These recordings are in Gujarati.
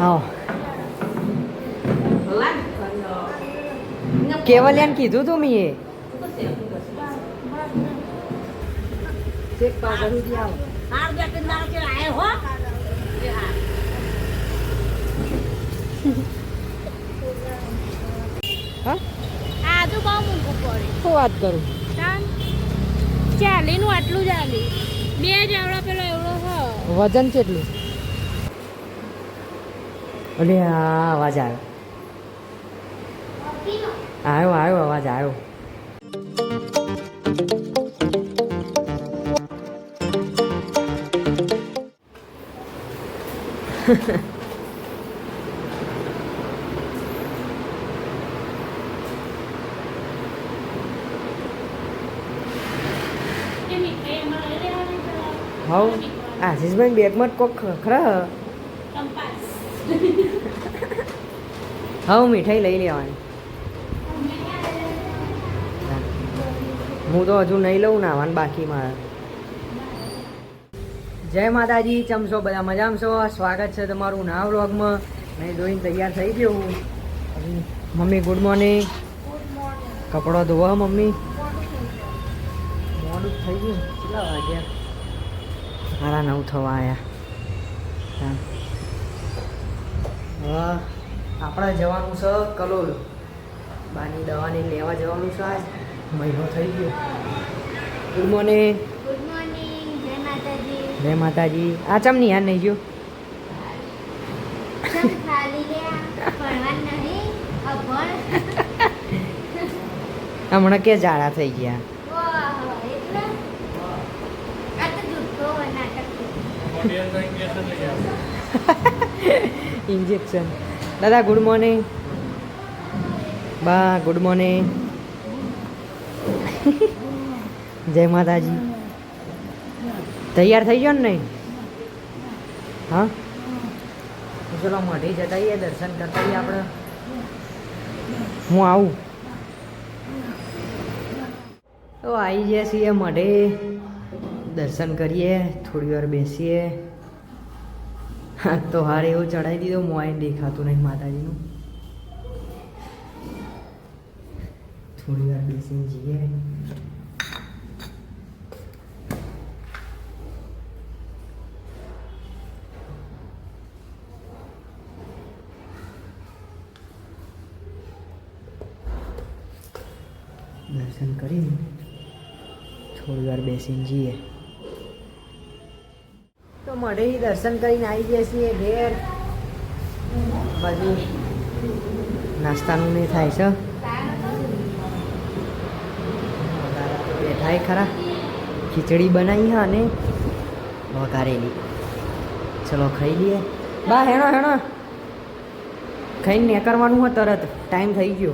હા કેવલ્યાને કીધું તું મેં શું વાત કરું? ચાલી નું આટલું ચાલી બે જ આવડા પેલો એવડો હ વજન કેટલું? અલે આ અવાજ આવ્યો. આવ્યો આવ્યો અવાજ આવ્યો. હવ આશીષભાઈ બેગમાં જ કોક ખરા? હવ મીઠાઈ લઈ લેવાની. હું તો હજુ નહીં લઉં નાવાનું બાકી મારા જય માતાજી ચમશો બધા મજામાં છો? સ્વાગત છે તમારું ના વ્લોગમાં. મેં ધોઈને તૈયાર થઈ ગયો હું. મમ્મી ગુડ મોર્નિંગ કપડો ધોવા, મમ્મી? મોડું થઈ ગયું. કેટલા વાગ્યા? સારા નવ થવા આવ્યા હવે આપણે જવાનું છે કલોલ. બાની દવાની લેવા જવાનું છે આજ. મહિનો થઈ ગયો. Good morning. ગુડ મોર્નિંગ જય માતાજી. જય માતાજી. આ ચમની યાર નહીં ગયો હમણાં કે જાડા થઈ ગયા. વાહ એટલે? આ તો જુઠ્ઠો નાટક છે. ઇન્જેક્શન દાદા ગુડ મોર્નિંગ બા ગુડ મોર્નિંગ જય માતાજી. તૈયાર થઈ ગયો ને નહીં? હા? ચલો મઢી જતા દર્શન કરતા આપણે. હું આવું? તો આવી જઈએ છીએ મઢે. દર્શન કરીએ થોડી વાર બેસીએ. હા તો હારે એવું ચડાવી દીધો મોય દેખાતું નહીં માતાજીનું. થોડી વાર બેસીને જઈએ. દર્શન કરીને થોડી વાર બેસીને જઈએ. તો મળે દર્શન કરીને આવી ગયા છીએ, ઘેર. બાજુ નાસ્તાનું નહીં થાય છે. બેઠા ખરા. ખીચડી બનાવી હા અને વઘારેલી. ચલો ખાઈ લઈએ. બા, હેણો હેણો. ખાઈને નીકળવાનું હોય તરત. ટાઈમ થઈ ગયો.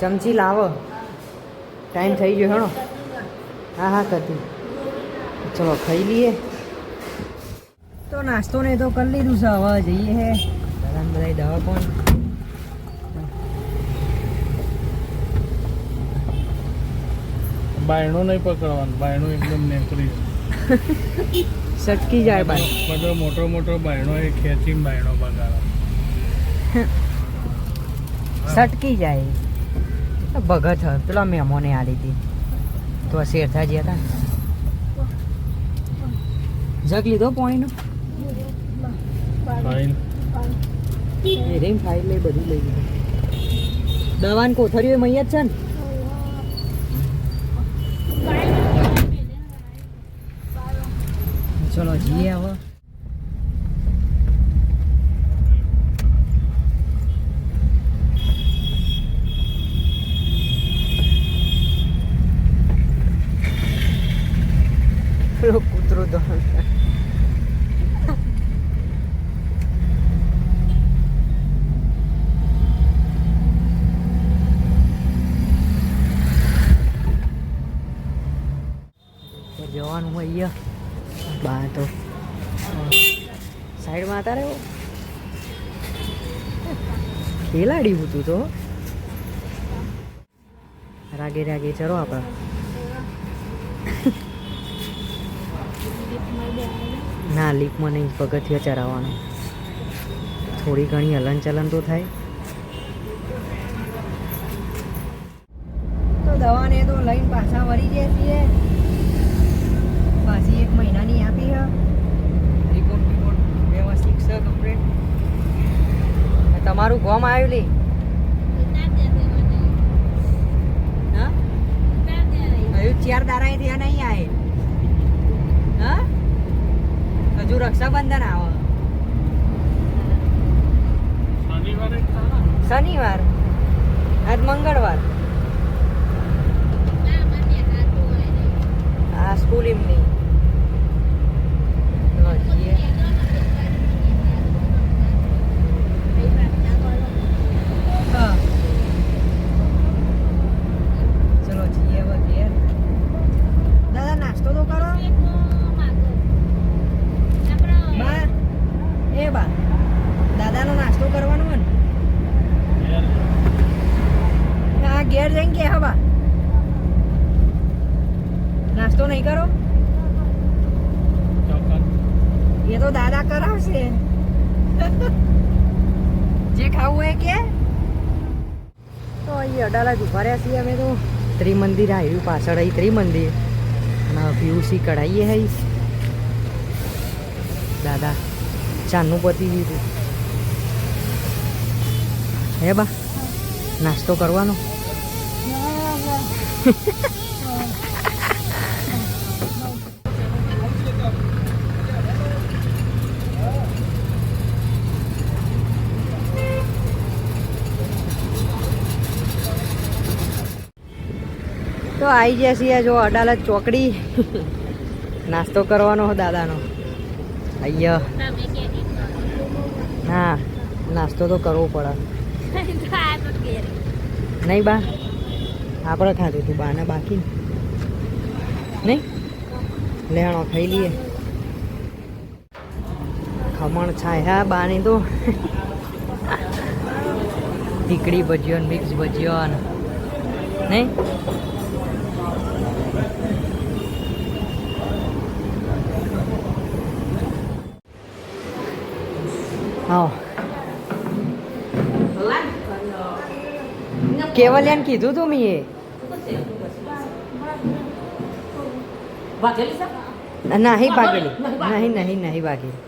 ચમચી લાવો. ટાઈમ થઈ ગયો, હેણો. હા હા, કરતી. ચલો ખાઈ લઈએ. તો નાસ્તો ને તો કરી લીધું છે હવે જઈએ હે. બધા બધા દવા પણ. બાયણો નહીં પકડવાનું બાયણો એકદમ નેકરી સટકી જાય બાય. બધો મોટો મોટો બાયણો એ ખેંચી બાયણો બગાડે. સટકી જાય. ભગત હ પેલા મેમોને આ લીધી તો શેરથા જ્યાં હતા જગ લીધો પોઈનો ફાઇલ લઈ બધું લઈ લીધું. દવાન કોથળીઓ મૈયા જ છે ને? ચલો જઈએ હવે પેલો કૂતરો દોડ તો જવાનું હોય અહીંયા બા તો સાઈડમાં હતા રહ્યો ખેલાડી હતું તો. રાગે રાગે ચરો આપણે. ના લીપમાં નહીં પગથિયા ચરાવવાનું. થોડી ઘણી હલનચલન તો થાય. તો દવાને તો લઈને પાછા વળી ગયા છીએ. પાછી એક મહિનાની આપી હા. રિપોર્ટ રિપોર્ટ વ્યવસ્થિત છે કમ્પ્લીટ તમારું ગોમ આવ્યું લે ચિયાર હજુ ચાર દાડા થયા નહીં આવે હા? હજુ રક્ષાબંધન આવે. શનિવાર. આજ મંગળવાર આ સ્કૂલ એમની ચલો જઈએ હા ચલો જઈએ હવે ઘેર દાદા નાસ્તો તો કરો બા એ બા દાદાનો નાસ્તો કરવાનો હોય ને હા ઘેર જઈને કે હા બા નાસ્તો નહીં કરો ચોકન તો દાદા કરાવશે. જે ખાવું હોય કે. તો અહીં અડાલા જ ઊભા રહ્યા છીએ અમે તો. ત્રિમંદિર આવ્યું પાછળ અહીં ત્રિમંદિર. અને પીયુસી કઢાઈએ હઈ. દાદા ચાનું પતી ગયું હે બા, નાસ્તો કરવાનો? આવી ગયા છીએ જો અડાલત ચોકડી. નાસ્તો કરવાનો હો દાદાનો. અહીંયા હા, નાસ્તો તો કરવો પડે. નહીં બા આપણે ખાધું હતું બાને બાકી નહીં? લેણો ખાઈ લઈએ. ખમણ છાય બાની તો. ટીકડી ભજીયો મિક્સ ભજીયો નહીં? હા કેવલ્યાને કીધું તું મેં એ. નહીં ભાગેલી. નહીં નહીં નહીં ભાગેલી.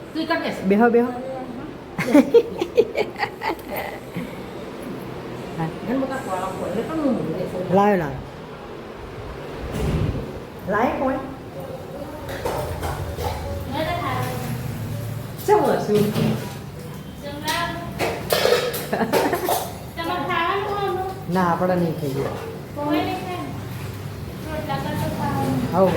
બેહો બેહો. લાયો લાવ્યો. લાય કોણ? શું? ના આપણે નહીં ખાઈએ. આવો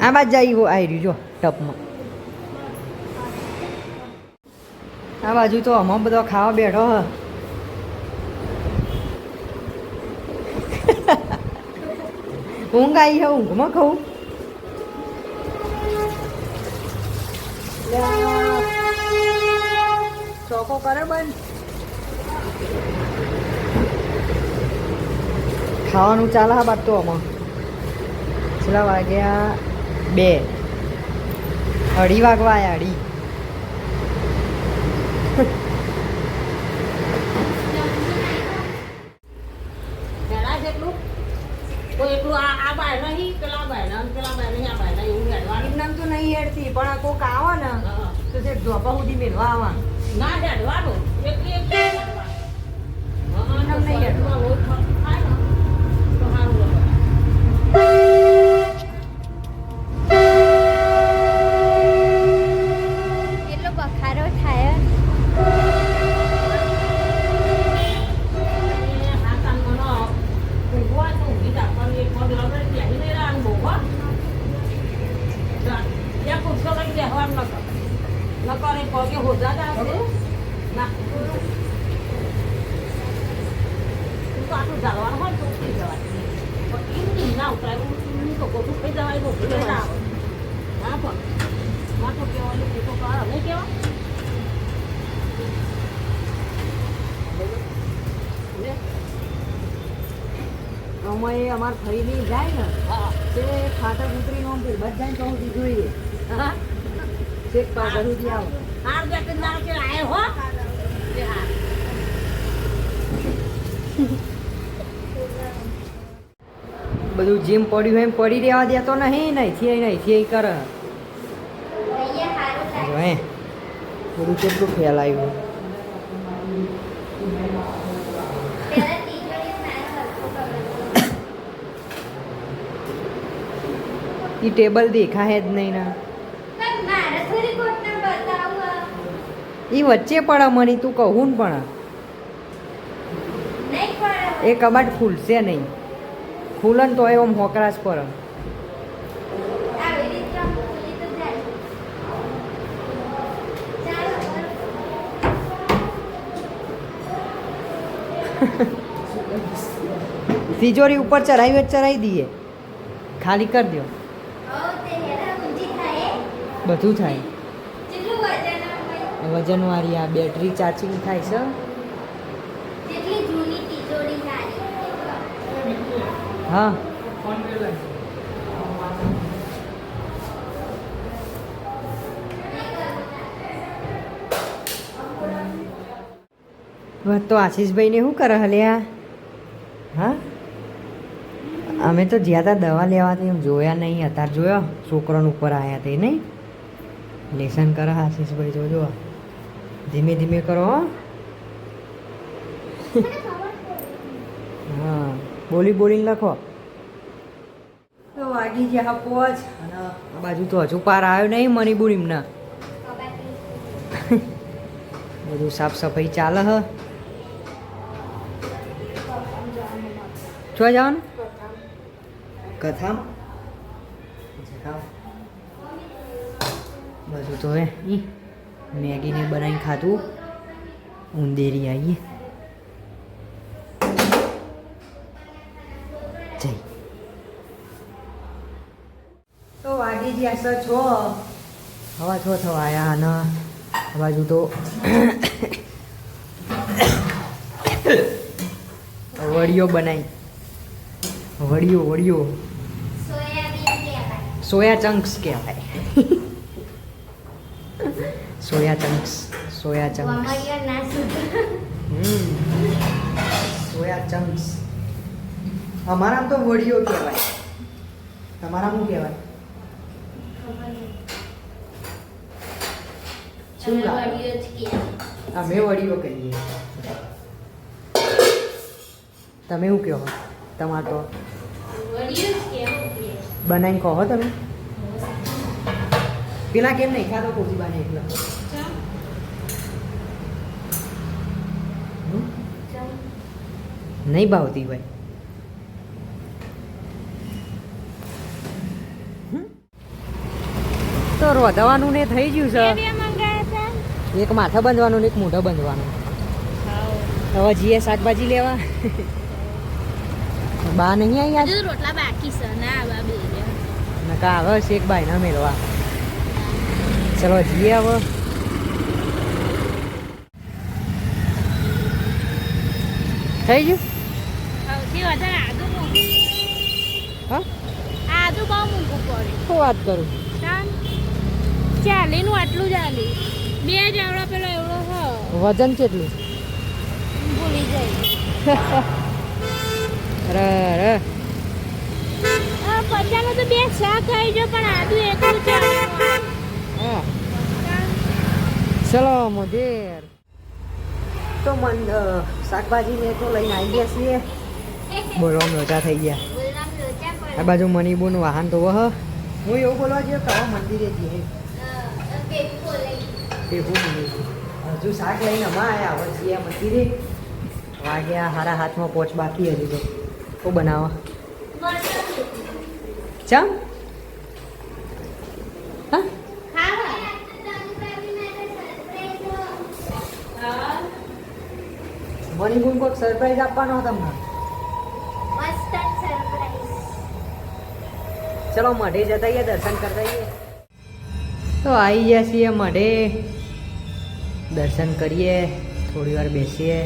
આ બાદ જઈ આવી રહ્યું જો ટપમાં. આ બાજુ તો અમો બધો ખાવા બેઠો હ. ઊંઘ આવી છે ઊંઘમાં ખાવું ચોકો કરે ખાવાનું ચાલે હા બાદ તો આમાં. છેલ્લા વાગ્યા? બે. અઢી વાગવા આવ્યા અઢી એમનામ તો નહીં હેડતી પણ કોક આવે ને ધોપા સુધી મેળવા આવવાનું એટલો que rodar dá azul. Na curva. Não tá cruzado, agora vai pro feijão aqui. Porque não, trago um cocô pro feijão aí, vou pro feijão. Tá, pô? Mas porque eu olho aqui, tô falando, vem aqui, ó. અમારે અમારે ફરીની જાય ને તે ખાતા કૂતરીનો બધા જ કહું દીધું એ હા બધું જીમ પડ્યું એમ પડી રહેવા દેતો નહીં નહીંથી અહીં નહીંથી અહીં કરે. હે, બધું કેટલું ફેલાયું એ ટેબલ દેખાય જ નહીં ના. એ વચ્ચે પણ મની તું કહું ને પણ એ કબાટ ખુલશે નહીં. ખુલે ને તો એમ હોકરાશ પર. તિજોરી ઉપર ચડાવી હોય તો ચડાવી દઈએ. ખાલી કરી દો બધું થાય. વજનવાળી આ બેટરી ચાર્જિંગ થાય છે. હા. તો આશીષભાઈને શું કરે હલ્યા હા? અમે તો જ્યાં ત્યાં દવા લેવાથી એમ જોયા નહીં અત્યારે જોયો છોકરાને ઉપર આવ્યા તે નહીં. લેસન કરે આશીષભાઈ જોજો ધીમે ધીમે કરો, હો. બોલી બોલીને લખો. તો વાગી ગયા પોચ. બાજુ તો હજુ પાર આવ્યો નહીં મણિબુરીમના બધું સાફ સફાઈ ચાલે હ. છો જવાનું? કથામ? બધું તો હે મેગીને બનાવીને ખાધું. ઉંદેરી આવીએ. જય. તો વાગી ગયા છે છો? હવા છો થવા આવ્યા અને આ બાજુ તો. વડીયો બનાવી વડીયો વડીયો. સોયા ચંક્સ કહેવાય soya chunks soya chunks. Soya chunks. અમારામાં તો વડીઓ કહેવાય. તમારા શું કહેવાય? શું લાગે અમે વડીઓ કહીએ. તમે શું કહો? તમારે તો બનાવીને કહો તમે? પેલા કેમ નહીં? ખાતો કોસીબાને એકલા. નહીં ભાવતી ભાઈ તો રોધવાનું ને થઈ ગયું છે. એક માથા બાંધવાનું ને એક મોઢા બંધવાનું. હવે જઈએ શાકભાજી લેવા. બા નહીં આવી આજ રોટલા બાકી છે. ના આવા બે નકા આવે છે એક બાઈ ના મેળવા. ચલો જઈએ હવે. થઈ ગયું સૌથી વધારે આદુ મોંઘું હા આદુ બહુ મોંઘું પડે. શું વાત કરું? ચાલ ચાલીનું આટલું ચાલી બે જ આવડો પેલો એવડો હ. વજન કેટલું? ભૂલી જાય ર અરે આ પચાસનું તો બે શાક ખાઈ જો પણ આદુ એકલું ચાલે હા. ચલો મોદેર તો મન શાકભાજી ને તો લઈને આવી ગયા છીએ. બોલવા મજા થઈ ગયા. આ બાજુ મનીબુનું વાહન તો વહ. હું એવું બોલવા જોઈએ કહો મંદિરે જઈએ. મંદિર હજુ શાક લઈને અમા આવ્યા હવે છીએ મંદિરે. વાગ્યા હારા હાથમાં પોચ બાકી હજી તો. શું બનાવવા? ચમ? હા? મણિબુન કોઈક સરપ્રાઈઝ આપવાનો તમને ચલો મઢે જતા આવીએ દર્શન કરતા આવીએ તો આવી ગયા છીએ મઢે. દર્શન કરીએ, થોડી વાર બેસીએ.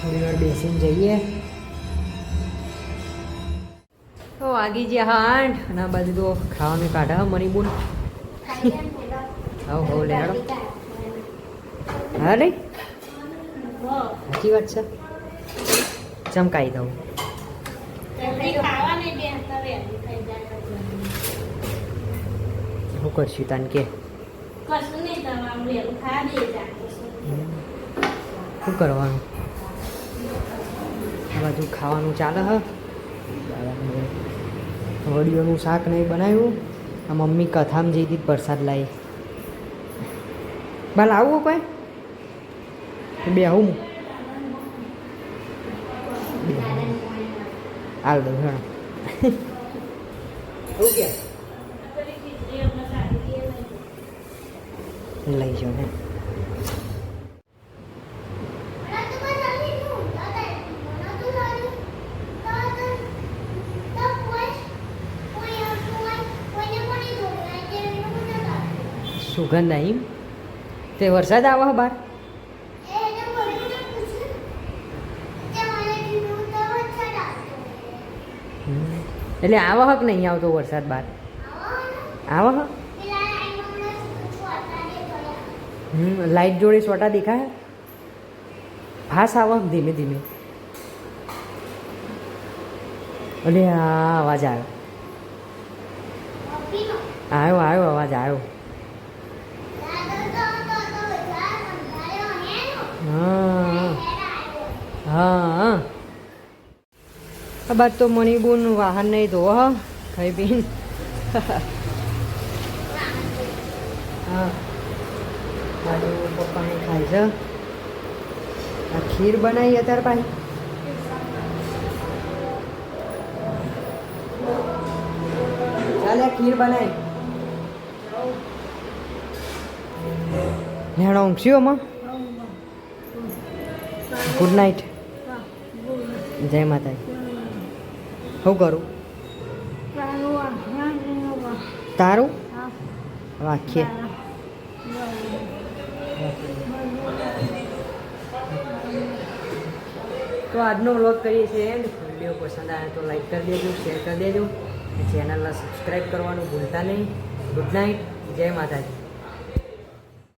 થોડી વાર બેસીને જઈએ. વાગી ગયા હા આઠ. અને બાજુ તો ખાવાનું કાઢા હા મની બોલ. હવ હવ લેડો હા લે સાચી વાત છે. ચમકાઈ દઉં શું કરશું તાન કે? શું કરવાનું? બધું ખાવાનું ચાલે હ? વડીઓનું શાક નહીં બનાવ્યું. આ મમ્મી કથામાં જઈ હતી પ્રસાદ લાવી બા લાવવું કોઈ? બે આવું હાલ દઉં શું લઈ જાઉં ને. સુગંધ નહીં. તે વરસાદ આવે બહાર એટલે આવા હક નહીં આવતો વરસાદ બહાર આવા હક હમ લાઈટ જોડે સોટા દેખાય? ફાસ આવા ધીમે ધીમે. અરે આ અવાજ આવ્યો. આવ્યો આવ્યો અવાજ આવ્યો. હા હા. બાદ તો મણિબુન વાહન નહીં ધોવો, હ ખાઈ બીન હા બાજુ પપ્પાને ખાય છે. આ ખીર બનાવી અત્યારે પાસે ચાલે, ખીર બનાવી. ઊંઘશું આમાં? ગુડ નાઇટ જય માતાજી. શું કરું? તારું? વાક્ય. તો આજનો વ્લોગ કરીએ છીએ એન્ડ. વીડિયો પસંદ આવે તો લાઈક કરી દેજો શેર કરી દેજો. ચેનલને સબસ્ક્રાઈબ કરવાનું ભૂલતા નહીં. ગુડ નાઇટ જય માતાજી.